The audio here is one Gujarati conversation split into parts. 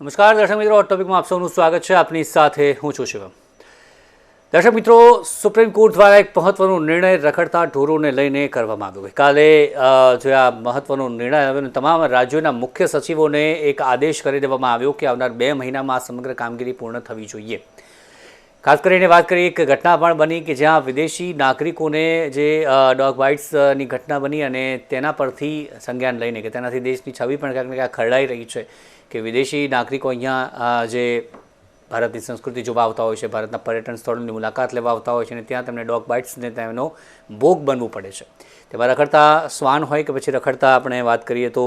નમસ્કાર, દર્શક મિત્રો હોટ ટોપિકમાં આપ સૌનું સ્વાગત છે. આપની સાથે હું છું શિવમ. દર્શક મિત્રો, સુપ્રીમ કોર્ટ દ્વારા એક મહત્વનો નિર્ણય રખડતા ઢોરોને લઈને કરવામાં આવ્યો ગઈકાલે જે આ મહત્વનો નિર્ણય આવ્યો તમામ રાજ્યોના મુખ્ય સચિવોને એક આદેશ કરી દેવામાં આવ્યો કે આવનાર બે મહિનામાં આ સમગ્ર કામગીરી પૂર્ણ થવી જોઈએ. ખાસ કરીને વાત કરીએ, એક ઘટના પણ બની કે જ્યાં વિદેશી નાગરિકોને જે ડોગ બાઇટ્સની ઘટના બની અને તેના પરથી સંજ્ઞાન લઈને કે તેનાથી દેશની છબી પણ ક્યાંક ને ક્યાંક ખરડાઈ રહી છે. કે વિદેશી નાગરિકો અહીંયા જે ભારતની સંસ્કૃતિ જોવા આવતા હોય છે, ભારતના પર્યટન સ્થળોની મુલાકાત લેવા આવતા હોય છે અને ત્યાં તેમને ડોગ બાઇટ્સને તેમનો ભોગ બનવું પડે છે. તેમાં રખડતા શ્વાન હોય કે પછી રખડતા આપણે વાત કરીએ તો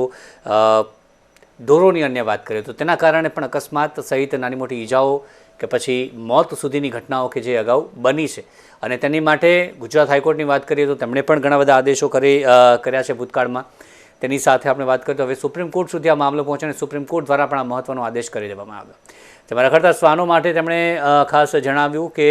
ઢોરોની અન્ય વાત કરીએ તો તેના કારણે પણ અકસ્માત સહિત નાની મોટી ઈજાઓ કે પછી મોત સુધીની ઘટનાઓ કે જે અગાઉ બની છે. અને તેની માટે ગુજરાત હાઈકોર્ટની વાત કરીએ તો તેમણે પણ ઘણા બધા આદેશો કરી કર્યા છે ભૂતકાળમાં. તેની સાથે આપણે વાત કરીએ તો હવે સુપ્રીમ કોર્ટ સુધી આ મામલો પહોંચે અને સુપ્રીમ કોર્ટ દ્વારા પણ આ મહત્વનો આદેશ કરી દેવામાં આવ્યો. તેમાં રખડતા શ્વાનો માટે તેમણે ખાસ જણાવ્યું કે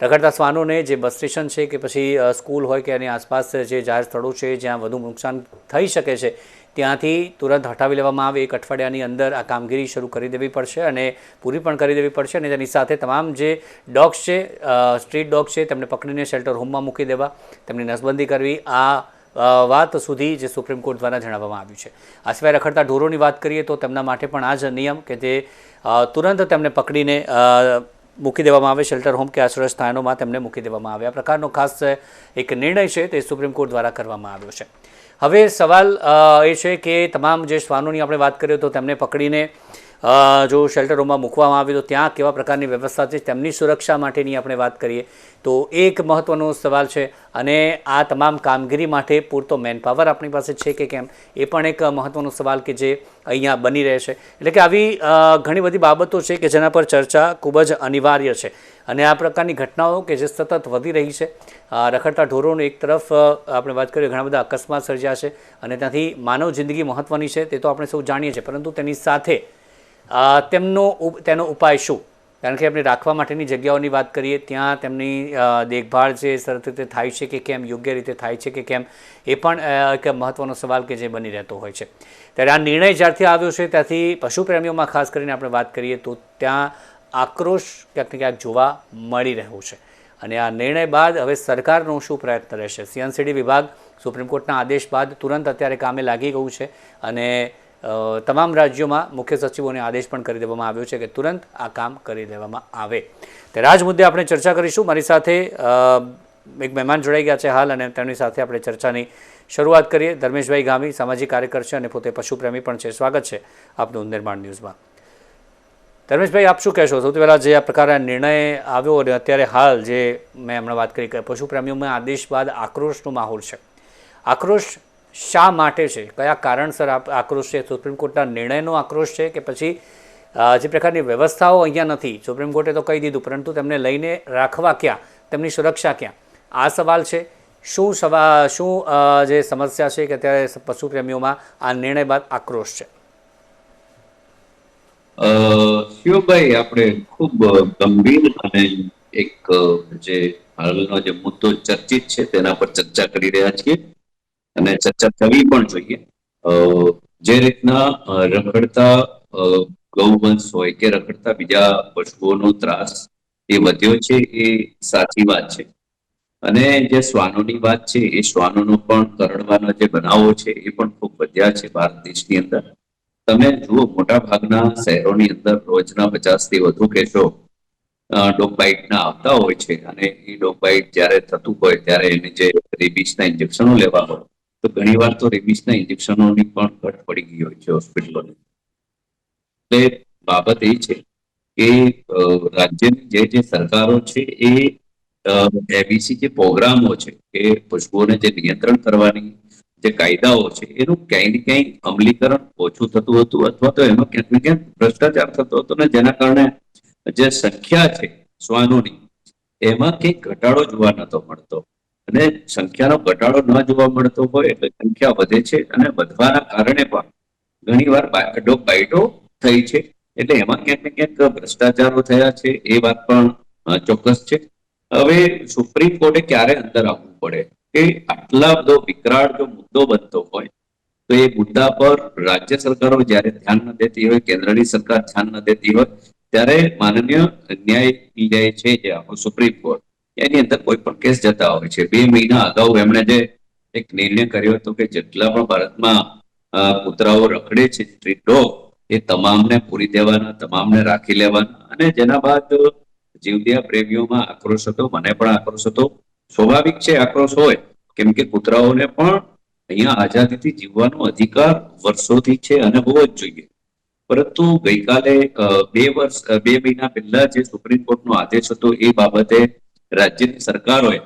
રખડતા શ્વાનોને જે બસ સ્ટેશન છે કે પછી સ્કૂલ હોય કે એની આસપાસ જે જાહેર સ્થળો છે જ્યાં વધુ નુકસાન થઈ શકે છે, ત્યાંથી તુરંત હટાવી લેવામાં આવે. એક અઠવાડિયાની અંદર આ કામગીરી શરૂ કરી દેવી પડશે અને પૂરી પણ કરી દેવી પડશે અને તેની સાથે તમામ જે ડોગ્સ છે સ્ટ્રીટ ડોગ છે, તેમને પકડીને શેલ્ટર હોમમાં મૂકી દેવા, તેમની નસબંધી કરવી, આ વાત સુધી જે સુપ્રીમ કોર્ટ દ્વારા જણાવવામાં આવ્યું છે. આ સિવાય રખડતા ઢોરોની વાત કરીએ તો તેમના માટે પણ આ જ નિયમ કે તે તુરંત તેમને પકડીને મૂકી દેવામાં આવે શેલ્ટર હોમ કે આશ્રય સ્થાનોમાં તેમને મૂકી દેવામાં આવે. આ પ્રકારનો ખાસ એક નિર્ણય છે તે સુપ્રીમ કોર્ટ દ્વારા કરવામાં આવ્યો છે. હવે સવાલ એ છે કે તમામ જે શ્વાનોની આપણે વાત કરીએ તો તેમને પકડીને જો શેલ્ટર હોમમાં મૂકવામાં આવે તો ત્યાં કેવા પ્રકારની વ્યવસ્થા છે, તેમની સુરક્ષા માટેની આપણે વાત કરીએ તો એક મહત્ત્વનો સવાલ છે અને આ તમામ કામગીરી માટે પૂરતો મેનપાવર આપણી પાસે છે કે કેમ? એ પણ એક મહત્ત્વનો સવાલ કે જે અહીંયા બની રહે છે. એટલે કે આવી ઘણી બધી બાબતો છે કે જેના પર ચર્ચા ખૂબ જ અનિવાર્ય છે. અને આ પ્રકારની ઘટનાઓ કે જે સતત વધી રહી છે રખડતા ઢોરોનો એક તરફ આપણે વાત કરીએ ઘણા બધા અકસ્માત સર્જ્યા છે અને ત્યાંથી માનવ જિંદગી મહત્ત્વની છે, તે તો આપણે સૌ જાણીએ છીએ, પરંતુ તેની સાથે તેમનો તેનો ઉપાય શું? કારણ કે આપણે રાખવા માટેની જગ્યાઓની વાત કરીએ, ત્યાં તેમની દેખભાળ જે સરસ રીતે થાય છે કે કેમ, યોગ્ય રીતે થાય છે કે કેમ, એ પણ એક મહત્ત્વનો સવાલ કે જે બની રહેતો હોય છે. ત્યારે આ નિર્ણય જ્યારથી આવ્યો છે, ત્યાંથી પશુ પ્રેમીઓમાં ખાસ કરીને આપણે વાત કરીએ તો ત્યાં આક્રોશ ક્યાંક ક્યાંક જોવા મળી રહ્યો છે. અને આ નિર્ણય બાદ હવે સરકારનો શું પ્રયત્ન રહેશે? સીએનસીડી વિભાગ સુપ્રીમ કોર્ટના આદેશ બાદ તુરંત અત્યારે કામે લાગી ગયું છે અને તમામ રાજ્યોમાં મુખ્ય સચિવોને આદેશ પણ કરી દેવામાં આવ્યો છે કે તુરંત આ કામ કરી દેવામાં આવે. ત્યારે આ જ મુદ્દે આપણે ચર્ચા કરીશું. મારી સાથે એક મહેમાન જોડાઈ ગયા છે હાલ અને તેમની સાથે આપણે ચર્ચાની શરૂઆત કરીએ. ધર્મેશભાઈ ગામી, સામાજિક કાર્યકર છે અને પોતે પશુપ્રેમી પણ છે. સ્વાગત છે આપનું નિર્માણ ન્યૂઝમાં. ધર્મેશભાઈ, આપ શું કહેશો? સૌથી પહેલાં જે આ પ્રકારના નિર્ણય આવ્યો અને અત્યારે હાલ જે મેં હમણાં વાત કરી કે પશુપ્રેમીઓમાં આદેશ બાદ આક્રોશનો માહોલ છે. આક્રોશ શા માટે છે? કયા કારણસર આક્રોશ છે? સુપ્રીમ કોર્ટના નિર્ણયનો આક્રોશ છે કે પછી જે પ્રકારની વ્યવસ્થાઓ અહીંયા નથી? સુપ્રીમ કોર્ટે તો કહી દીધું, પરંતુ તેમને લઈને રાખવા ક્યાં? તેમની સુરક્ષા ક્યાં? આ સવાલ છે. શું સવા, શું જે સમસ્યા છે કે અત્યારે પશુપ્રેમીઓમાં આ નિર્ણય બાદ આક્રોશ છે? શિવભાઈ, આપણે ખૂબ ગંભીર અને એક જે હાલનો જે મુદ્દો ચર્ચિત છે તેના પર ચર્ચા કરી રહ્યા છીએ. અને ચર્ચા થવી પણ જોઈએ. જે રીતના રખડતા ગૌવંશ હોય કે રખડતા બીજા પશુઓનો ત્રાસ એ વધ્યો છે એ સાચી વાત છે. અને જે શ્વાનોની વાત છે એ શ્વાનોનો પણ કરડવાના જે બનાવો છે એ પણ ખૂબ વધ્યા છે ભારત દેશની અંદર. તમે જુઓ, મોટા ભાગના શહેરોની અંદર રોજના પચાસથી વધુ કેસો ડોગ બાઇટના આવતા હોય છે. અને એ ડોગ બાઇટ જ્યારે થતું હોય ત્યારે એને જે રેબિસના ઇન્જેક્શનો લેવા હોય તો ઘણી વાર તો રેબિસના ઇન્જેક્શનોની પણ ઘટ પડી ગઈ હોય છે હોસ્પિટલોની એટલે બાબત એ છે કે રાજ્યની જે જે સરકારો છે એ એબીસી જે પ્રોગ્રામો છે કે પશુઓને જે નિયંત્રણ કરવાની જે કાયદાઓ છે એનું ક્યાંય ને ક્યાંય અમલીકરણ ઓછું થતું હતું અથવા તો એમાં ક્યાંક ને ક્યાંક ભ્રષ્ટાચાર થતો હતો ને જેના કારણે જે સંખ્યા છે શ્વાનોની એમાં કંઈક ઘટાડો જોવા નતો મળતો. અને સંખ્યાનો ઘટાડો ન જોવા મળતો હોય એટલે સંખ્યા વધે છે અને વધવાના કારણે પણ ઘણીવાર વાર ડોગ બાઇટો થઈ છે. એટલે એમાં ક્યાંક ને ક્યાંક ભ્રષ્ટાચારો થયા છે, એ વાત પણ ચોક્કસ છે. હવે સુપ્રીમ કોર્ટે ક્યારે અંદર આવવું પડે? કે આટલા બધો વિકરાળ જો મુદ્દો બનતો હોય, તો એ મુદ્દા પર રાજ્ય સરકારો જ્યારે ધ્યાન ન દેતી હોય, કેન્દ્રની સરકાર ધ્યાન ન દેતી હોય, ત્યારે માનનીય ન્યાય છે જે સુપ્રીમ કોર્ટ. એની અંદર કોઈ પણ કેસ જતા હોય છે. બે મહિના અગાઉ એમણે જે એક નિર્ણય કર્યો હતો કે જેટલા પણ ભારતમાં કૂતરાઓ રખડે છે સ્ટ્રીટ ડોગ એ તમામને પૂરી દેવાના, તમામને રાખી લેવાના અને જેના બાદ જીવદયા પ્રેમીઓમાં આક્રોશ હતો, મને પણ આક્રોશ હતો. સ્વાભાવિક છે આક્રોશ હોય, કેમ કે કૂતરાઓને પણ અહીંયા આઝાદીથી જીવવાનો અધિકાર વર્ષોથી છે અને હોવો જ જોઈએ. પરંતુ ગઈકાલે બે વર્ષ બે મહિના પહેલા જે સુપ્રીમ કોર્ટનો આદેશ હતો, એ બાબતે રાજ્યની સરકારોએ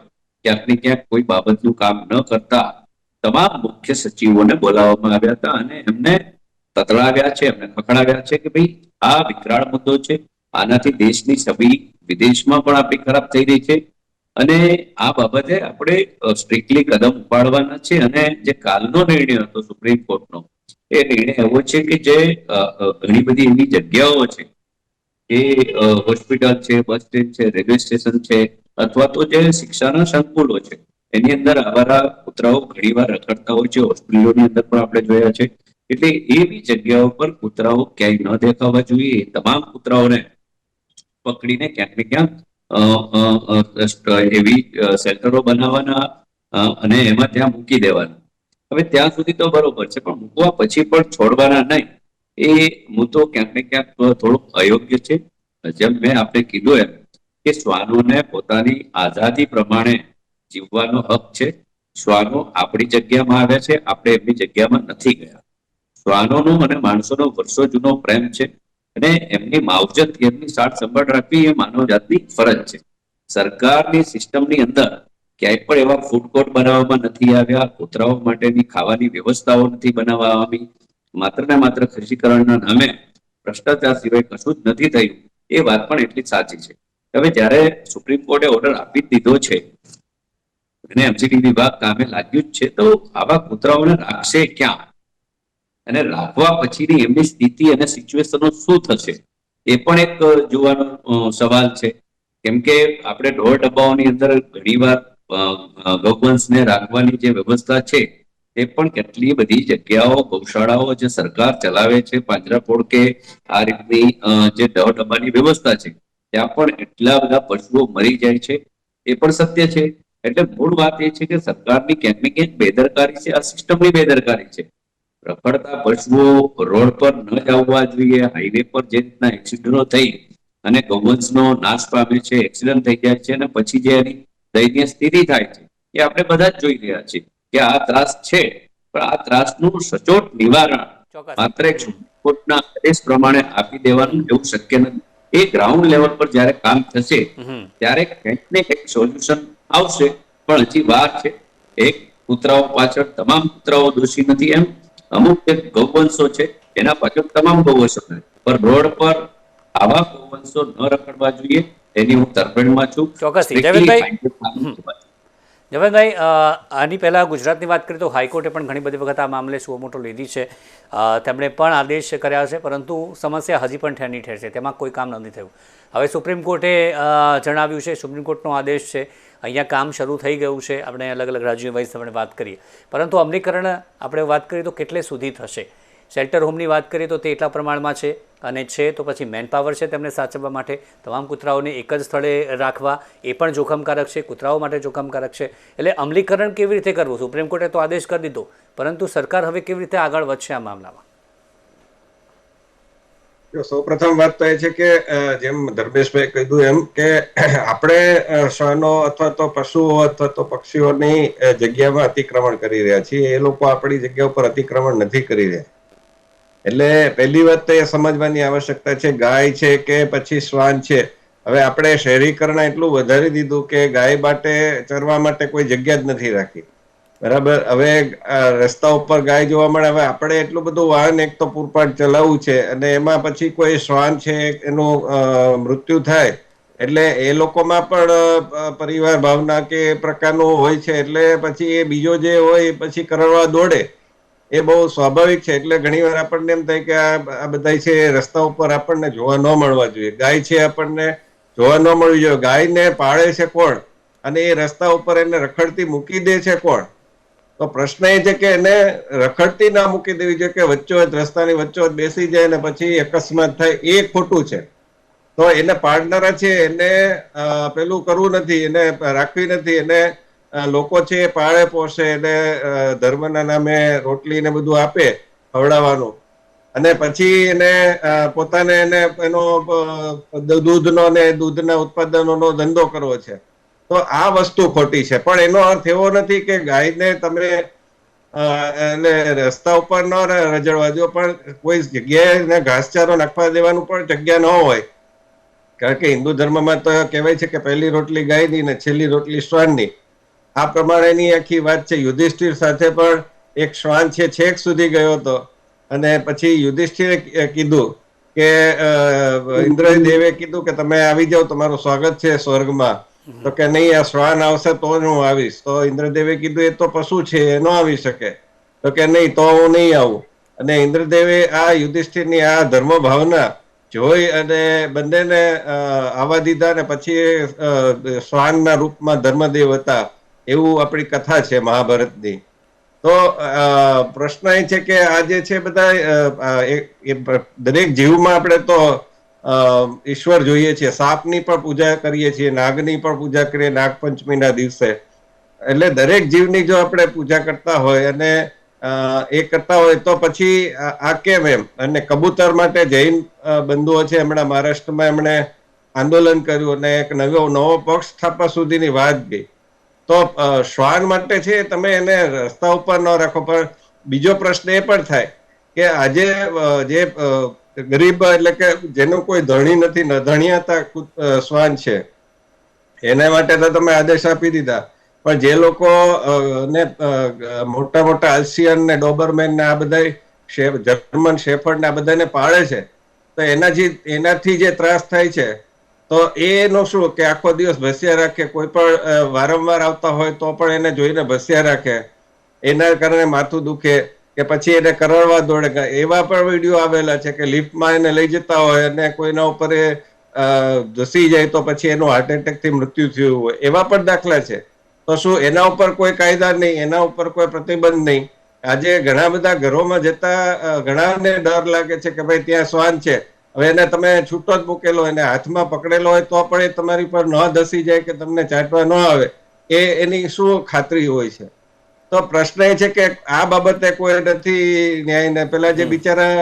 ક્યાંક ક્યાંક કોઈ બાબતનું કામ ન કરતા તમામ મુખ્ય સચિવોને બોલાવવામાં આવ્યા હતા અને એમને તતડાવ્યા છે, એમને ખખડાવ્યા છે કે ભાઈ આ વિકરાળ મુદ્દો છે. આનાથી દેશની છબી વિદેશમાં પણ આપણી ખરાબ થઈ રહી છે. અને આ બાબતે આપણે સ્ટ્રિક્ટલી કદમ ઉપાડવાના છે અને જે કાલનો નિર્ણય હતો સુપ્રીમ કોર્ટનો, એ નિર્ણય એવો છે કે જે ઘણી બધી એવી જગ્યાઓ છે એ હોસ્પિટલ છે, બસ સ્ટેન્ડ છે, રેલવે સ્ટેશન છે અથવા તો જે શિક્ષાના સંકુલો છે, એની અંદર આવારા કૂતરાઓ ઘણીવાર રખડતા હોય છે, હોસ્પિટલોની અંદર પણ આપણે જોયા છે. એટલે એવી જગ્યાઓ પર કૂતરાઓ ક્યાંય ન દેખાવા જોઈએ તમામ કૂતરાઓને પકડીને ક્યાંક ને ક્યાંક એવી શેલ્ટરો બનાવવાના અને એમાં ત્યાં મૂકી દેવાના. હવે ત્યાં સુધી તો બરોબર છે, પણ મૂકવા પછી પણ છોડવાના નહીં. એ મુદ્દો ક્યાંક ને ક્યાંક થોડોક અયોગ્ય છે. જેમ મેં આપણે કીધું એમ કે શ્વાનોને પોતાની આઝાદી પ્રમાણે જીવવાનો હક છે. શ્વાનો આપણી જગ્યામાં આવ્યા છે. આપણે એમની જગ્યામાં નથી ગયા. શ્વાનોનો અને માણસોનો વર્ષો જૂનો પ્રેમ છે અને એમની માવજત, એમની સાર સંભાળ રાખવી એ માનવ જાતની ફરજ છે. સરકારની સિસ્ટમની અંદર ક્યાંય પણ એવા ફૂડ કોર્ટ બનાવવામાં નથી આવ્યા, કૂતરાઓ માટેની ખાવાની વ્યવસ્થાઓ નથી બનાવવામાં આવી. માત્ર ને માત્ર ખસીકરણના નામે ભ્રષ્ટાચાર સિવાય કશું જ નથી થયું એ વાત પણ એટલી સાચી છે. હવે જ્યારે સુપ્રીમ કોર્ટે ઓર્ડર આપી દીધો છે, અને એમસીડી વિભાગ કામે લાગ્યું જ છે, તો આવા કૂતરાઓને રાખશે ક્યાં? અને રાખવા પછીની એમની સ્થિતિ અને સિચ્યુએશનો શું થશે? એ પણ એક જોવાનો સવાલ છે. કેમ કે આપણે ઢોર ડબ્બાઓની અંદર ઘણીવાર ગૌવંશને રાખવાની જે વ્યવસ્થા છે એ પણ કેટલી બધી જગ્યાઓ, ગૌશાળાઓ જે સરકાર ચલાવે છે, પાંજરાપોળ કે આ રીતની જે ઢોર ડબ્બાની વ્યવસ્થા છે ત્યાં પણ એટલા બધા પશુઓ મરી જાય છે. એ પણ સત્ય છે. એટલે મૂળ વાત એ છે કે સરકારની ક્યાંક ને ક્યાંક બેદરકારી છે આ સિસ્ટમની બેદરકારી છે. રખડતા પશુઓ રોડ પર ન જવા જોઈએ હાઈવે પર જે રીતના એક્સિડન્ટો થઈ અને ગૌવંશનો નાશ પામે છે એક્સિડન્ટ થઈ જાય છે અને પછી જે એની દયનીય સ્થિતિ થાય છે એ આપણે બધા જ જોઈ રહ્યા છીએ કે આ ત્રાસ છે. પણ આ ત્રાસનું સચોટ નિવારણ માત્ર એક સુપ્રીમ કોર્ટના આદેશ પ્રમાણે આપી દેવાનું એવું શક્ય નથી. એ ગ્રાઉન્ડ લેવલ પર જ્યારે કામ થશે ત્યારે કંઈક ને કંઈક સોલ્યુશન આવશે. પણ હજી વાર છે. એક કૂતરાઓ પાછળ તમામ કૂતરાઓ દોષી નથી એમ. અમુક એક ગૌવંશો છે. એના પાછળ તમામ ગૌવંશો પણ રોડ પર આવા ગૌવંશો ન રખડવા જોઈએ. એની હું તરફેણમાં છું. ચોક્કસથી. Strictly જયવંતભાઈ, કાયદો કાનૂન જવાનભાઈ આની પહેલાં ગુજરાતની વાત કરીએ તો હાઈકોર્ટે પણ ઘણી બધી વખત આ મામલે સુઓ મોટો લીધી છે. તેમણે પણ આદેશ કર્યા છે, પરંતુ સમસ્યા હજી પણ ઠેરની ઠેર છે, તેમાં કોઈ કામ નથી થયું. હવે સુપ્રીમ કોર્ટે જણાવ્યું છે, સુપ્રીમ કોર્ટનો આદેશ છે, અહીંયા કામ શરૂ થઈ ગયું છે, આપણે અલગ અલગ રાજ્યો વાઇઝ આપણે વાત કરીએ. પરંતુ અમલીકરણ, આપણે વાત કરીએ તો કેટલે સુધી થશે? શેલ્ટર હોમની વાત કરીએ તો તે એટલા પ્રમાણમાં છે અને છે તો પછી મેનપાવર છે તેમને સાચવવા માટે. તમામ કૂતરાઓને એક જ સ્થળે રાખવા એ પણ જોખમકારક છે, કૂતરાઓ માટે જોખમકારક છે. એટલે અમલીકરણ કેવી રીતે કરવું? સુપ્રીમ કોર્ટે તો આદેશ કરી દીધો. પરંતુ સરકાર હવે કેવી રીતે આગળ વધશે આ મામલામાં? જો સૌપ્રથમ વાત તો એ છે કે જેમ ધર્મેશભાઈ કીધું એમ કે, આપણે શ્વાનો અથવા તો પશુઓ અથવા તો પક્ષીઓની જગ્યામાં અતિક્રમણ કરી રહ્યા છીએ. એ લોકો આપણી જગ્યા ઉપર અતિક્રમણ નથી કરી રહ્યા. એટલે પહેલી વાત તો એ સમજવાની આવશ્યકતા છે, ગાય છે કે પછી શ્વાન છે. હવે આપણે શહેરીકરણ એટલું વધારી દીધું કે ગાય માટે, ચરવા માટે કોઈ જગ્યા જ નથી રાખી. બરાબર? હવે રસ્તા ઉપર ગાય જોવા મળે, હવે આપણે એટલું બધું વાહન એક તો પૂરપાટ ચલાવવું છે અને એમાં પછી કોઈ શ્વાન છે, એનું મૃત્યુ થાય. એટલે એ લોકોમાં પણ પરિવાર ભાવના કે પ્રકારનું હોય છે, એટલે પછી એ બીજો જે હોય એ પછી કરવા દોડે. એ બહુ સ્વાભાવિક છે. એટલે ઘણીવાર આપણને એમ થાય કે આ બધા છે રસ્તા ઉપર આપણને જોવા ન મળવા જોઈએ. ગાય છે આપણને જોવા ન મળવી જોઈએ. ગાયને પાળે છે કોણ? અને એ રસ્તા ઉપર એને રખડતી મૂકી દે છે કોણ? તો પ્રશ્ન એ છે કે એને રખડતી ના મૂકી દેવી જોઈએ કે વચ્ચોવચ, રસ્તાની વચ્ચોવચ બેસી જાય અને પછી અકસ્માત થાય એ ખોટું છે. તો એને પાડનારા છે એને પેલું કરવું નથી, એને રાખવી નથી, એને લોકો છે એ પાળે પોષે એને ધર્મના નામે રોટલી ને બધું આપે ખવડાવવાનું. અને પછી એને પોતાને એને એનો દૂધનો ને દૂધના ઉત્પાદનોનો ધંધો કરવો છે. તો આ વસ્તુ ખોટી છે. પણ એનો અર્થ એવો નથી કે ગાયને તમે એટલે રસ્તા ઉપર ન રજડવા દો, પણ કોઈ જગ્યાએ ઘાસચારો નાખવા દેવાનું પણ જગ્યા ન હોય. કારણ કે હિન્દુ ધર્મમાં તો કહેવાય છે કે પહેલી રોટલી ગાયની ને છેલ્લી રોટલી શ્વાનની. આ પ્રમાણેની આખી વાત છે. યુધિષ્ઠિર સાથે પણ એક શ્વાન છે, છેક સુધી ગયો હતો. અને પછી યુધિષ્ઠિરે કીધું કે ઇન્દ્રદેવે કીધું કે તમે આવી જાઓ, તમારું સ્વાગત છે સ્વર્ગમાં. તો કે નહીં, આ શ્વાન આવશે તો જ હું આવીશ. તો ઇન્દ્રદેવે કીધું, એ તો પશુ છે, એ ન આવી શકે. તો કે નહીં, તો હું નહીં આવું. અને ઇન્દ્રદેવે આ યુધિષ્ઠિરની આ ધર્મ ભાવના જોઈ અને બંનેને આવવા દીધા ને પછી શ્વાનના રૂપમાં ધર્મદેવ હતા. એવું આપણી કથા છે મહાભારતની. તો પ્રશ્ન એ છે કે આ જે છે બધા દરેક જીવમાં આપણે તો ઈશ્વર જોઈએ છીએ. સાપની પણ પૂજા કરીએ છીએ, નાગની પણ પૂજા કરીએ નાગપંચમીના દિવસે. એટલે દરેક જીવની જો આપણે પૂજા કરતા હોય અને એ કરતા હોય તો પછી આ આ કેમ એમ? અને કબૂતર માટે જૈન બંધુઓ છે હમણાં મહારાષ્ટ્રમાં એમણે આંદોલન કર્યું અને એક નવો નવો પક્ષ સ્થાપવા સુધીની વાત ગઈ. તો શ્વાન માટે છે, તમે એને રસ્તા ઉપર ન રાખો. પણ બીજો પ્રશ્ન એ પણ થાય કે આજે જે ગરીબ એટલે કે જેનું કોઈ ધણી નથી ન ધણિયાતા શ્વાન છે, એના માટે તો તમે આદેશ આપી દીધા. પણ જે લોકો ને મોટા મોટા આલ્સિયન ને ડોબરમેન ને આ બધા જર્મન શેફર્ડ ને આ બધાને પાળે છે, તો એનાથી એનાથી જે ત્રાસ થાય છે તો એનો શું કે આખો દિવસ ભસ્યા રાખે, કોઈ પણ વારંવાર આવતા હોય તો પણ એને જોઈને ભસ્યા રાખે. એના કારણે માથું દુખે કે પછી એને કરડવા દોડે એવા પણ વીડિયો આવેલા છે કે લિફ્ટમાં એને લઈ જતા હોય અને કોઈના ઉપર એ ધસી જાય તો પછી એનું હાર્ટ એટેકથી મૃત્યુ થયું હોય, એવા પણ દાખલા છે. તો શું એના ઉપર કોઈ કાયદા નહીં, એના ઉપર કોઈ પ્રતિબંધ નહીં. આજે ઘણા બધા ઘરોમાં જતા ઘણાને ડર લાગે છે કે ભાઈ ત્યાં શ્વાન છે. હવે એને તમે છૂટો જ મૂકેલો એને હાથમાં પકડેલો હોય તો પણ એ તમારી પર ન ધસી જાય કે તમને ચાટવા ન આવે એ એની શું ખાતરી હોય છે? તો પ્રશ્ન એ છે કે આ બાબતે કોઈ નથી ન્યાય ને પેલા જે બિચારા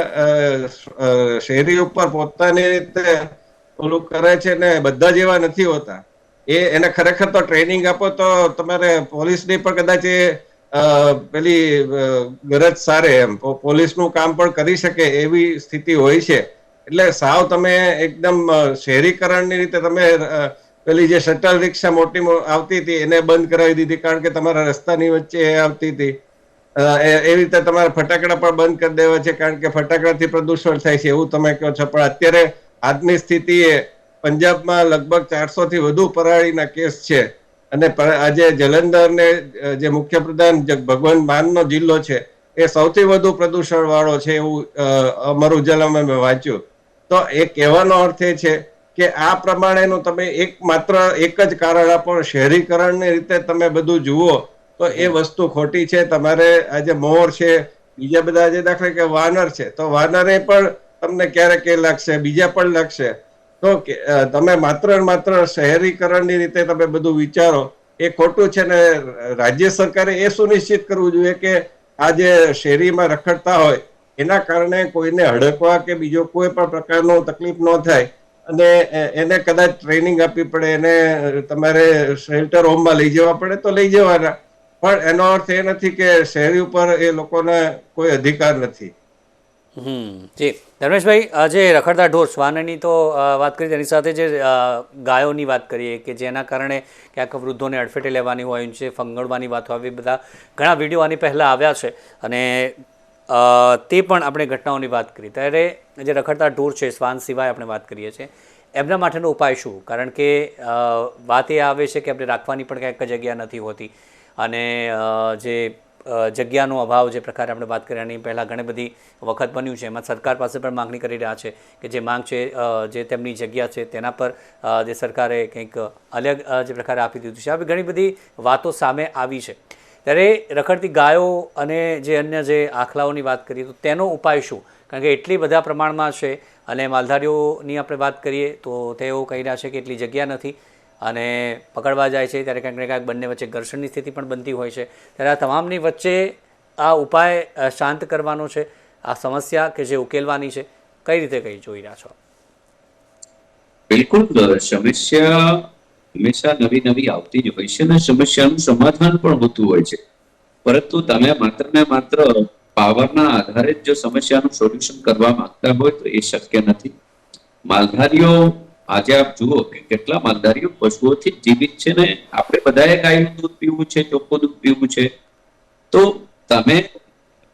શેરી ઉપર પોતાની રીતે ઓલું કરે છે ને બધા જેવા નથી હોતા એ એને ખરેખર તો ટ્રેનિંગ આપો તો તમારે પોલીસની પણ કદાચ એ પેલી ગરજ સારે એમ પોલીસનું કામ પણ કરી શકે એવી સ્થિતિ હોય છે. એટલે સાવ તમે એકદમ શહેરીકરણની રીતે તમે પેલી જે શટલ રિક્ષા મોટી આવતી હતી, એને બંધ કરાવી દીધી કારણ કે તમારા રસ્તાની વચ્ચે એ આવતી હતી. એવી રીતે તમારા ફટાકડા પણ બંધ કરી દેવા છે કારણ કે ફટાકડાથી પ્રદૂષણ થાય છે એવું તમે કહો છો. પણ અત્યારે આજની સ્થિતિએ પંજાબમાં લગભગ ચારસો થી વધુ પરાળીના કેસ છે. અને આજે જલંધર ને જે મુખ્યપ્રધાન પ્રધાન ભગવાન માનનો જિલ્લો છે, એ સૌથી વધુ પ્રદૂષણ વાળો છે એવું અમર ઉજાલામાં મેં વાંચ્યું. તો એ કહેવાનો અર્થ એ છે કે આ પ્રમાણેનું તમે એક માત્ર એક જ કારણ આપો શહેરીકરણની રીતે તમે બધું જુઓ તો એ વસ્તુ ખોટી છે. તમારે આજે મોર છે બીજા બધા આજે દાખલા કે વાનર છે. તો વાનરે પણ તમને ક્યારેક એ લાગશે બીજા પણ લાગશે. તો તમે માત્ર માત્ર શહેરીકરણની રીતે તમે બધું વિચારો એ ખોટું છે ને રાજ્ય સરકારે એ સુનિશ્ચિત કરવું જોઈએ કે આ જે શેરીમાં રખડતા હોય એના કારણે કોઈને હડકવા કે બીજો કોઈ પણ પ્રકારનો તકલીફ ન થાય અને એને કદાચ ટ્રેનિંગ આપવી પડે, એને તમારે શેલ્ટર હોમમાં લઈ જવા પડે તો લઈ જવાના. પણ એનો અર્થ એ નથી કે શહેરી ઉપર એ લોકોને કોઈ અધિકાર નથી. હમ, જી. ધર્મેશભાઈ, આજે રખડતા ઢોર, શ્વાનની તો વાત કરી, તેની સાથે જે ગાયોની વાત કરીએ કે જેના કારણે ક્યાંક વૃદ્ધોને અડફેટે લેવાની હોય છે ફંગણવાની વાત હોય બધા ઘણા વીડિયો આની પહેલાં આવ્યા છે. અને તે પણ આપણે ઘટનાઓની વાત કરી. ત્યારે જે રખડતા ઢોર છે, શ્વાન સિવાય આપણે વાત કરીએ છીએ. એમના માટેનો ઉપાય શું? કારણ કે વાત એ આવે છે કે આપણે રાખવાની પણ ક્યાંક જગ્યા નથી હોતી. અને જે જગ્યાનો અભાવ જે પ્રકારે આપણે વાત કરી, એની પહેલાં ઘણી બધી વખત બન્યું છે. એમાં સરકાર પાસે પણ માગણી કરી રહ્યા છે કે જે માંગ છે જે તેમની જગ્યા છે, તેના પર જે સરકારે કંઈક અલગ જે પ્રકારે આપી દીધું છે. આવી ઘણી બધી વાતો સામે આવી છે. ત્યારે રખડતી ગાયો અને જે અન્ય જે આખલાઓની વાત કરીએ તો તેનો ઉપાય શું? કારણ કે એટલી બધા પ્રમાણમાં છે અને માલધારીઓની આપણે વાત કરીએ તો તેઓ કહી રહ્યા છે કે એટલી જગ્યા નથી અને પકડવા જાય છે. ત્યારે કંઈક ને ક્યાંક બંને વચ્ચે ઘર્ષણની સ્થિતિ પણ બનતી હોય છે. ત્યારે આ તમામની વચ્ચે આ ઉપાય શાંત કરવાનો છે. આ સમસ્યા કે જે ઉકેલવાની છે, કઈ રીતે કઈ જોઈ રહ્યા છો? બિલકુલ સમસ્યા હંમેશા નવી નવી આવતી જ હોય છે અને સમસ્યાનું સમાધાન પણ હોતું હોય છે. પરંતુ તમે માત્ર ને માત્ર પાવરના આધારે જ જો સમસ્યાનું સોલ્યુશન કરવા માંગતા હોય તો એ શક્ય નથી. માલધારીઓ, આજે આપ જુઓ કે કેટલા માલધારીઓ પશુઓથી જીવિત છે ને આપણે બધાએ ગાયનું દૂધ પીવું છે, ચોખ્ખું દૂધ પીવું છે. તો તમે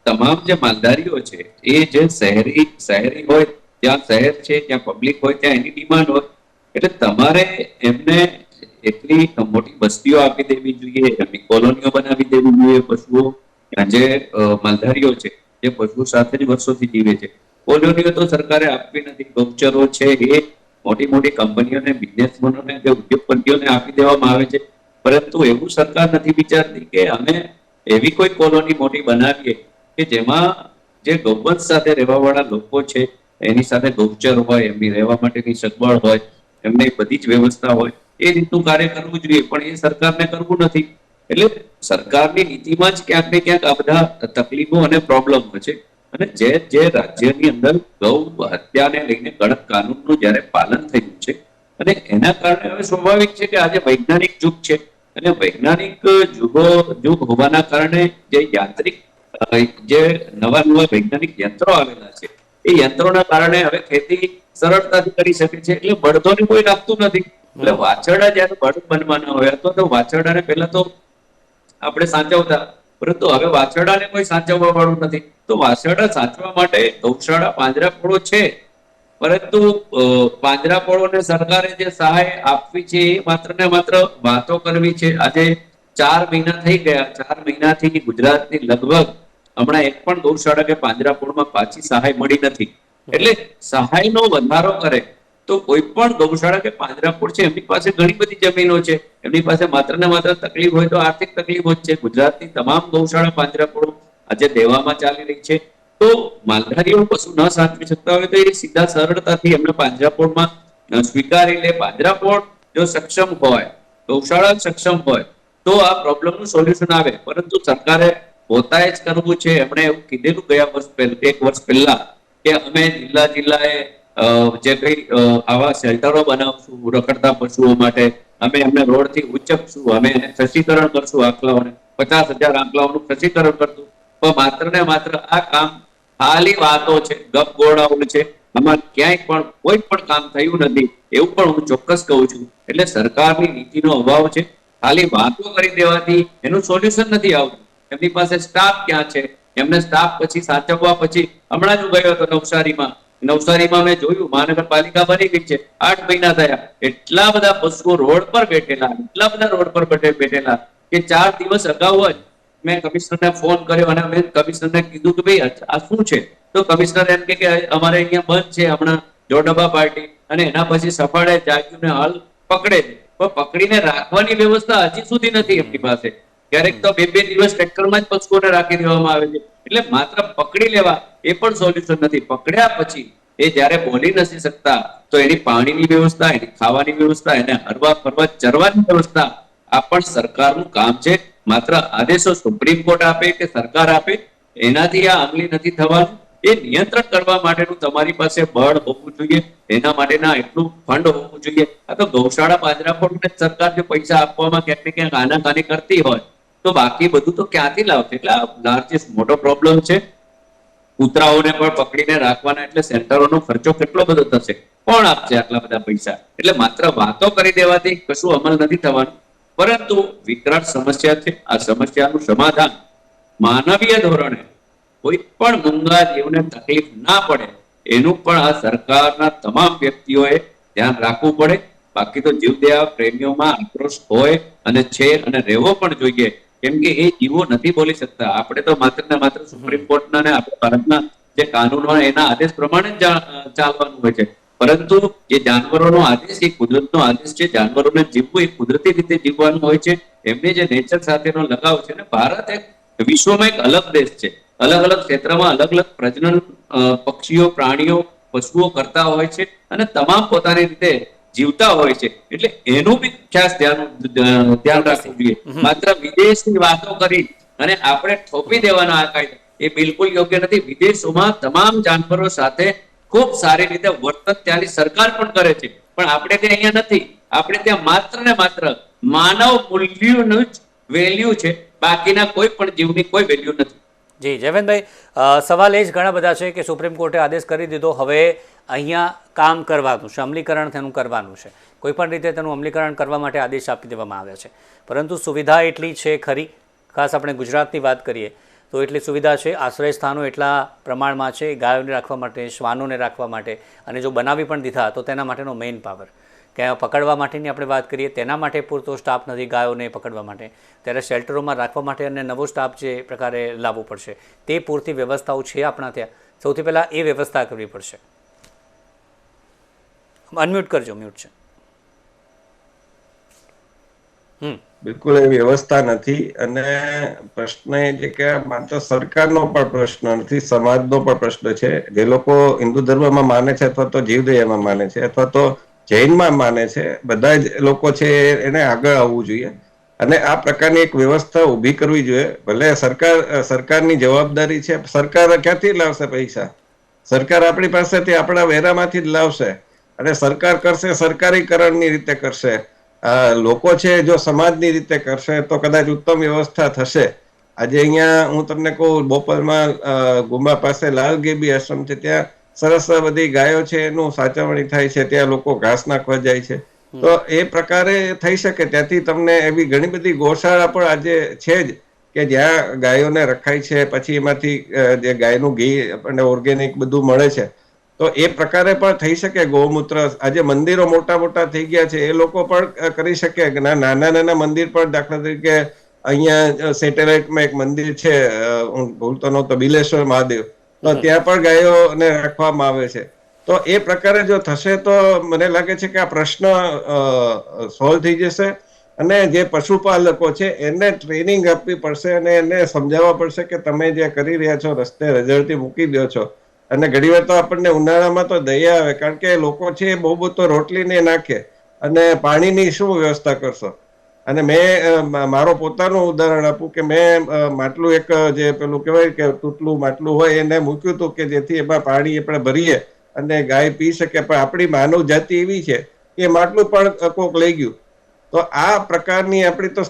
તમામ જે માલધારીઓ છે, એ જે શહેરી શહેરી હોય ત્યાં શહેર છે ત્યાં પબ્લિક હોય, ત્યાં એની ડિમાન્ડ હોય. એટલે તમારે એમને એટલી મોટી બસ્તીઓ આપી દેવી જોઈએ, એમની કોલોનીઓ બનાવી દેવી જોઈએ પશુઓ. જે માલધારીઓ છે જે પશુઓ સાથે જ વર્ષોથી જીવે છે. કોલોનીઓ તો સરકારે આપવી નથી. ગૌચરો છે એ મોટી મોટી કંપનીઓને, બિઝનેસમેનોને કે ઉદ્યોગપતિઓને આપી દેવામાં આવે છે. પરંતુ એવું સરકાર નથી વિચારતી કે અમે એવી કોઈ કોલોની મોટી બનાવીએ કે જેમાં જે ગૌવંશ સાથે રહેવાવાળા લોકો છે, એની સાથે ગૌચર હોય, એમની રહેવા માટેની સગવડ હોય, એમની બધી જ વ્યવસ્થા હોય. એ રીતનું કાર્ય કરવું જોઈએ, પણ એ સરકારને કરવું નથી. એટલે સરકારની નીતિમાં જ ક્યાંક ને ક્યાંક આ બધા તકલીફો અને પ્રોબ્લેમો છે. અને જે જે રાજ્યની અંદર ગૌ હત્યાને લઈને કડક કાનૂનનું જ્યારે પાલન થયું છે, અને એના કારણે હવે સ્વાભાવિક છે કે આજે વૈજ્ઞાનિક જુગ છે. અને વૈજ્ઞાનિક જુગો જુગ હોવાના કારણે જે યાંત્રિક જે નવા નવા વૈજ્ઞાનિક યંત્રો આવેલા છે, એ યંત્રોના કારણે હવે ખેતી સરળતાથી કરી શકે છે. એટલે બળદોને કોઈ લાગતું નથી. એટલે વાછરડા જયારે બળદ બનવાના હોય તો તો વાછરડાને પહેલા તો આપણે સાચવતા. પરંતુ હવે વાછરડાને કોઈ સાચવવા વાળું નથી. તો વાછરડા સાચવા માટે ગૌશાળા પાંજરાપોળો છે. પરંતુ પાંજરાપોળો પાંજરાપોળોને સરકારે જે સહાય આપવી છે એ માત્ર ને માત્ર વાતો કરવી છે. આજે ચાર મહિના થઈ ગયા. ચાર મહિનાથી ગુજરાતની લગભગ હમણાં એક પણ ગૌશાળા કે પાંજરાપોળમાં પાછી સહાય મળી નથી. એટલે સહાયનો વધારો કરે, તો કોઈ પણ ગૌશાળા કે પાંજરાપોળ છે, એમની પાસે ઘણી બધી જમીનો છે. એમની પાસે માત્ર ને માત્ર તકલીફ હોય તો આર્થિક તકલીફો જ છે. ગુજરાતની તમામ ગૌશાળા પાંજરાપોળો આજે દેવામાં ચાલી રહી છે. તો માલધારીઓ પશુ ન સાચવી શકતા હોય તો એ સીધા સરળતાથી એમને પાંજરાપોળમાં સ્વીકારી લે. પાંજરાપોળ જો સક્ષમ હોય, ગૌશાળા સક્ષમ હોય, તો આ પ્રોબ્લેમનું સોલ્યુશન આવે. પરંતુ સરકારે પોતાએ જ કરવું છે. એમણે એવું કીધેલું ગયા વર્ષ પહેલા, એક વર્ષ પહેલા કે અમે જિલ્લા જિલ્લાએ જે કઈ આવા શેલ્ટરો બનાવશું રખડતા પશુઓ માટે. અમે એમને રોડથી ઉચકશું, અમે એને કરશું આંકલાઓને પચાસ હજાર આંકલાઓનું ખસીકરણ કરશું. પણ માત્ર ને માત્ર આ કામ ખાલી વાતો છે, ગપ ગોળાઓ છે. આમાં ક્યાંય પણ કોઈ પણ કામ થયું નથી. એવું પણ હું ચોક્કસ કહું છું. એટલે સરકારની નીતિનો અભાવ છે. ખાલી વાતો કરી દેવાથી એનું સોલ્યુશન નથી આવતું. એમની પાસે સ્ટાફ ક્યાં છે? એમને સ્ટાફ પછી સાચવવા પછી હમણાં જ હું ગયો હતો નવસારીમાં. નવસારીમાં મેં જોયું, મહાનગરપાલિકા બની ગઈ છે. આઠ મહિના થયા. એટલા બધા પશુઓ રોડ પર બેઠેલા, એટલા બધા રોડ પર બેઠે- બેઠેલા કે ચાર દિવસ અગાઉ જ મેં કમિશનરને ફોન કર્યો અને મેં કમિશનરને કીધું કે ભાઈ, આ શું છે? તો કમિશનર એમ કે અમારે અહીંયા બંધ છે હમણાં જોડબા પાર્ટી અને એના પછી સફાળે જાગ્યું ને હાલ પકડે છે. પણ પકડીને રાખવાની વ્યવસ્થા હજી સુધી નથી એમની પાસે. ક્યારેક તો બે બે દિવસ ટ્રેક્ટરમાં જ પશુઓને રાખી દેવામાં આવે છે. એટલે માત્ર પકડી લેવા એ પણ સોલ્યુશન નથી. પકડ્યા પછી એ જ્યારે બોલી નથી શકતા, તો એની પાણીની વ્યવસ્થા, એની ખાવાની વ્યવસ્થા, એને હરવા ફરવા ચરવાની વ્યવસ્થા આ પણ સરકારનું કામ છે. માત્ર આદેશો સુપ્રીમ કોર્ટ આપે કે સરકાર આપે, એનાથી આ અમલી નથી થવાનું. એ નિયંત્રણ કરવા માટેનું તમારી પાસે બળ હોવું જોઈએ. એના માટેના એટલું ફંડ હોવું જોઈએ. આ તો ગૌશાળા પાંજરા જ સરકાર જો પૈસા આપવામાં ક્યાંક ને ક્યાંક આનાકાની કરતી હોય તો બાકી બધું તો ક્યાંથી લાવશે? એટલે લાર્જેસ્ટ મોટો પ્રોબ્લેમ છે, કૂતરાઓને પણ પકડીને રાખવાના, એટલે સેન્ટરોનો ખર્ચો કેટલો બધો થશે? કોણ આપશે આટલા બધા પૈસા? એટલે માત્ર વાતો કરી દેવાથી કશું અમલ નથી થવાનું. પરંતુ વિકરાળ સમસ્યા છે. આ સમસ્યાનું સમાધાન માનવીય ધોરણે કોઈ પણ મૂંગા જીવને તકલીફ ના પડે, એનું પણ આ સરકારના તમામ વ્યક્તિઓએ ધ્યાન રાખવું પડે. બાકી તો જીવદયા પ્રેમીઓમાં આક્રોશ હોય અને છે અને રહેવો પણ જોઈએ. કેમ કે એ જીવો નથી બોલી શકતા. આપણે તો માત્ર ને માત્ર સુપ્રીમ કોર્ટના ને આપણે ભારતના જે કાનૂનો હોય એના આદેશ પ્રમાણે જ ચાલવાનું હોય છે. પરંતુ જે જાનવરોનો આદેશ એ કુદરતનો આદેશ છે. જાનવરોને જીવવું એ કુદરતી રીતે જીવવાનું હોય છે. એમને જે નેચર સાથેનો લગાવ છે ને ભારત એક વિશ્વમાં એક અલગ દેશ છે. અલગ અલગ ક્ષેત્રમાં અલગ અલગ પ્રજનન પક્ષીઓ પ્રાણીઓ પશુઓ કરતા હોય છે અને તમામ પોતાની રીતે જીવતા હોય છે. એટલે એનું બી ખાસ ધ્યાન ધ્યાન રાખવું જોઈએ. માત્ર વિદેશની વાતો કરી અને આપણે થોપી દેવાનો આ કાયદો એ બિલકુલ યોગ્ય નથી. વિદેશોમાં તમામ જાનવરો સાથે ખૂબ સારી રીતે વર્તન ત્યાંની સરકાર પણ કરે છે. પણ આપણે ત્યાં અહીંયા નથી. આપણે ત્યાં માત્ર ને માત્ર માનવ મૂલ્યનું જ વેલ્યુ છે. બાકીના કોઈ પણ જીવની કોઈ વેલ્યુ નથી. જી જયવંતભાઈ સવાલ એ જ ઘણા બધા છે કે સુપ્રીમ કોર્ટે આદેશ કરી દીધો, હવે અહીંયા કામ કરવાનું છે, અમલીકરણ તેનું કરવાનું છે. કોઈપણ રીતે તેનું અમલીકરણ કરવા માટે આદેશ આપી દેવામાં આવ્યા છે. પરંતુ સુવિધા એટલી છે ખરી, ખાસ આપણે ગુજરાતની વાત કરીએ, તો એટલી સુવિધા છે આશ્રય સ્થાનો એટલા પ્રમાણમાં છે, ગાયોને રાખવા માટે, શ્વાનોને રાખવા માટે, અને જો બનાવી પણ દીધા, તો તેના માટેનો મેઇન પાવર કે પકડવા માટેની આપણે વાત કરીએ, તેના માટે પૂરતો સ્ટાફ નથી ગાયોને પકડવા માટે. ત્યારે શેલ્ટરોમાં રાખવા માટે અને નવો સ્ટાફ જે પ્રકારે લાવવો પડશે, તે પૂરતી વ્યવસ્થાઓ છે આપણા ત્યાં. સૌથી પહેલાં એ વ્યવસ્થા કરવી પડશે. અનમ્યુટ કરજો મ્યુટ છે. બિલકુલ, એ વ્યવસ્થા નથી અને પ્રશ્ન એ છે કે માત્ર સરકારનો પણ પ્રશ્ન નથી, સમાજનો પણ પ્રશ્ન છે. જે લોકો હિન્દુ ધર્મમાં માને છે અથવા તો જીવદયામાં માને છે અથવા તો જૈનમાં માને છે બધા જ લોકો છે એને આગળ આવવું જોઈએ. અને આ પ્રકારની એક વ્યવસ્થા ઊભી કરવી જોઈએ. ભલે સરકાર, સરકારની જવાબદારી છે, સરકાર ક્યાંથી લાવશે પૈસા? સરકાર આપણી પાસેથી આપણા વેરામાંથી જ લાવશે. અને સરકાર કરશે, સરકારીકરણની રીતે કરશે. આ લોકો છે જો સમાજની રીતે કરશે તો કદાચ ઉત્તમ વ્યવસ્થા થશે. આજે અહીંયા હું તમને કહું, બોપલમાં ગુમા પાસે લાલ ગેબી આશ્રમ છે, ત્યાં સરસ બધી ગાયો છે એનું સાચવણી થાય છે ત્યાં લોકો ઘાસ નાખવા જાય છે. તો એ પ્રકારે થઈ શકે ત્યાંથી તમને એવી ઘણી બધી ગૌશાળા પણ આજે છે જ કે જ્યાં ગાયોને રખાય છે પછી એમાંથી જે ગાયનું ઘી આપણને ઓર્ગેનિક બધું મળે છે. તો એ પ્રકારે પણ થઈ શકે ગૌમૂત્ર. આજે મંદિરો મોટા મોટા થઈ ગયા છે એ લોકો પણ કરી શકે. નાના નાના મંદિર પણ દાખલા તરીકે અહીંયા સેટેલાઇટમાં એક મંદિર છે હું ભૂલતો નહોતો બિલેશ્વર મહાદેવ. તો ત્યાં પણ ગાયોને રાખવામાં આવે છે. તો એ પ્રકારે જો થશે તો મને લાગે છે કે આ પ્રશ્ન સોલ્વ થઈ જશે અને જે પશુપાલકો છે એને ટ્રેનિંગ આપવી પડશે અને એને સમજાવવા પડશે કે તમે જે કરી રહ્યા છો રસ્તે રજળથી મૂકી દો છો. અને ઘણીવાર તો આપણને ઉનાળામાં તો દયા આવે કારણ કે લોકો છે એ બહુ બહુ તો રોટલીને નાખે અને પાણીની શું વ્યવસ્થા કરશો? અને મેં મારો પોતાનું ઉદાહરણ આપું કે મેં માટલું એક જે પેલું કહેવાય કે તૂટલું માટલું હોય એને મૂક્યું હતું કે જેથી એમાં પાણી આપણે ભરીએ અને ગાય પી શકે. પણ આપણી માનવ જાતિ એવી છે કે માટલું પણ કોક લઈ ગયું. તો આ પ્રકારની આપણી તો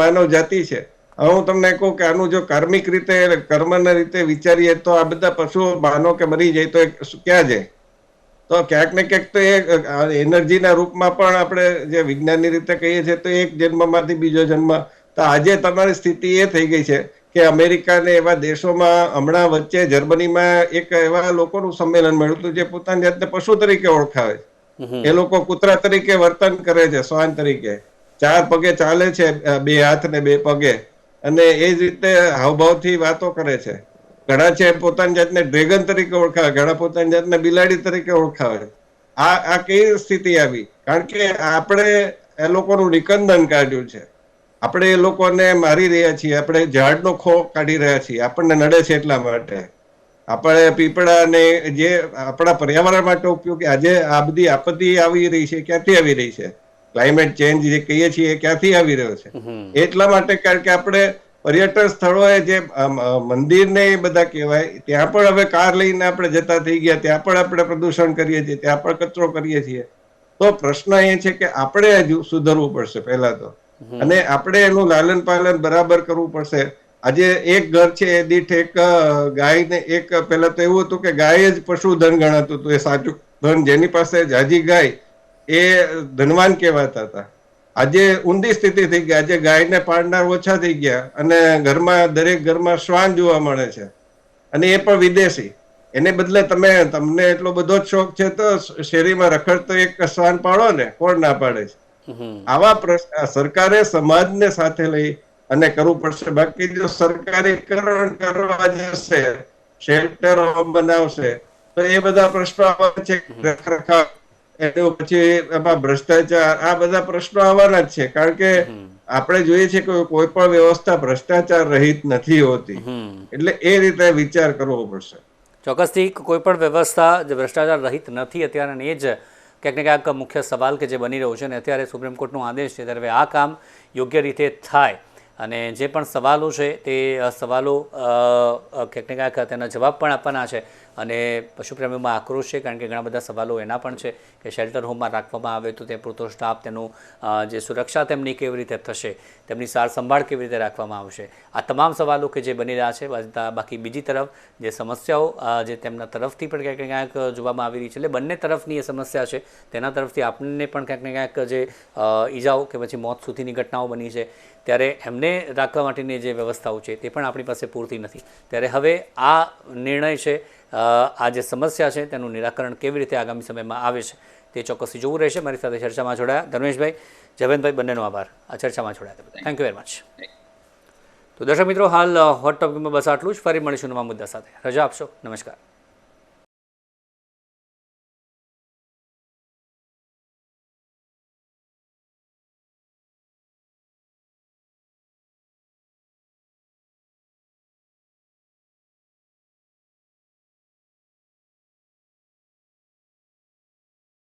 માનવ જાતિ છે. હવે હું તમને કહું કે આનું જો કાર્મિક રીતે, કર્મના રીતે વિચારીએ તો આ બધા પશુઓ માનો કે મરી જાય તો ક્યાં જાય? તો ક્યાંક ને ક્યાંક તો એ એનર્જીના રૂપમાં પણ આપણે જે વિજ્ઞાનની રીતે કહીએ છીએ તો એક જન્મમાંથી બીજો જન્મ. તો આજે તમારી સ્થિતિ એ થઈ ગઈ છે કે અમેરિકાને એવા દેશોમાં હમણાં વચ્ચે જર્મનીમાં એક એવા લોકોનું સંમેલન મળ્યું હતું જે પોતાની જાતને પશુ તરીકે ઓળખાવે છે. એ લોકો કૂતરા તરીકે વર્તન કરે છે શ્વાન તરીકે. ચાર પગે ચાલે છે બે હાથ ને બે પગે. અને એ જ રીતે હાવભાવથી વાતો કરે છે. ઘણા છે પોતાની જાતને ડ્રેગન તરીકે ઓળખાવે ઘણા પોતાની જાતને બિલાડી તરીકે ઓળખાવે. આ આ કેવી સ્થિતિ આવી? કારણ કે આપણે એ લોકોનું નિકંદન કાઢ્યું છે. આપણે એ લોકોને મારી રહ્યા છીએ આપણે ઝાડનો ખો કાઢી રહ્યા છીએ આપણને નડે છે એટલા માટે. આપણે પીપળા ને જે આપણા પર્યાવરણ માટે ઉપયોગી આજે આ બધી આપત્તિ આવી રહી છે ક્યાંથી આવી રહી છે? ક્લાઇમેટ ચેન્જ જે કહીએ છીએ એ ક્યાંથી આવી રહ્યો છે? એટલા માટે કારણ કે આપણે પર્યટન સ્થળોએ જે મંદિરને એ બધા કહેવાય ત્યાં પણ હવે કાર લઈને આપણે જતા થઈ ગયા ત્યાં પણ આપણે પ્રદૂષણ કરીએ છીએ ત્યાં પણ કચરો કરીએ છીએ. તો પ્રશ્ન એ છે કે આપણે હજુ સુધરવું પડશે પહેલા તો. અને આપણે એનું લાલન પાલન બરાબર કરવું પડશે. આજે એક ઘર છે એ દીઠ એક ગાયને એક પહેલા તો એવું હતું કે ગાય જ પશુધન ગણાતું હતું એ સાચું ધન જેની પાસે જાજી ગાય એ ધનવાન કહેવાતા હતા. આજે ઊંધી સ્થિતિ થઈ ગઈ. આજે ગાયને પાડનાર ઓછા થઈ ગયા અને ઘરમાં દરેક ઘરમાં શ્વાન જોવા મળે છે. અને એ પણ વિદેશી. એને બદલે તમે તમને એટલો બધો જ શોખ છે તો શેરીમાં રખડતો એક શ્વાન પાડો ને કોણ ના પાડે છે. આવા પ્રશ્ન સરકારે સમાજને સાથે લઈ અને કરવું પડશે. બાકી જો સરકારીકરણ કરવા જશે શેલ્ટરો બનાવશે તો એ બધા પ્રશ્નો આવે છે. રખરખાવ એનું પછી એમાં ભ્રષ્ટાચાર આ બધા પ્રશ્નો આવવાના જ છે. કારણ કે આપણે જોઈએ છે કે કોઈ પણ વ્યવસ્થા ભ્રષ્ટાચાર રહિત નથી હોતી. એટલે એ રીતે વિચાર કરવો પડશે. ચોક્કસથી કોઈ પણ વ્યવસ્થા જે ભ્રષ્ટાચાર રહિત નથી અત્યારે એ જ ક્યાંક ને ક્યાંક મુખ્ય સવાલ કે જે બની રહ્યો છે અને અત્યારે સુપ્રીમ કોર્ટનો આદેશ છે ત્યારે આ કામ યોગ્ય રીતે થાય. અને જે પણ સવાલો છે તે સવાલો ક્યાંક ને ક્યાંક તેના જવાબ પણ આપવાના છે અને પશુપ્રેમીઓમાં આક્રોશ છે કારણ કે ઘણા બધા સવાલો એના પણ છે કે શેલ્ટર હોમમાં રાખવામાં આવે તો તે પૂરતો સ્ટાફ તેનું જે સુરક્ષા તેમની કેવી રીતે થશે, તેમની સાર સંભાળ કેવી રીતે રાખવામાં આવશે. આ તમામ સવાલો કે જે બની રહ્યા છે બાકી બીજી તરફ જે સમસ્યાઓ જે તેમના તરફથી પણ ક્યાંક ને ક્યાંક જોવામાં આવી રહી છે, એટલે બંને તરફની એ સમસ્યા છે. તેના તરફથી આપણને પણ ક્યાંક ને ક્યાંક જે ઈજાઓ કે પછી મોત સુધીની ઘટનાઓ બની છે. ત્યારે એમને રાખવા માટેની જે વ્યવસ્થાઓ છે તે પણ આપણી પાસે પૂરતી નથી. ત્યારે હવે આ નિર્ણય છે આ જે સમસ્યા છે તેનું નિરાકરણ કેવી રીતે આગામી સમયમાં આવે છે તે ચોક્કસથી જોવું રહેશે. મારી સાથે ચર્ચામાં જોડાયા ધર્મેશભાઈ જવેનભાઈ બંનેનો આભાર. આ ચર્ચામાં જોડાયા થેન્ક યુ વેરી મચ તો દર્શક મિત્રો હાલ હોટ ટોપિકમાં બસ આટલું જ. ફરી મળીશું નવા મુદ્દા સાથે. રજા આપશો. નમસ્કાર.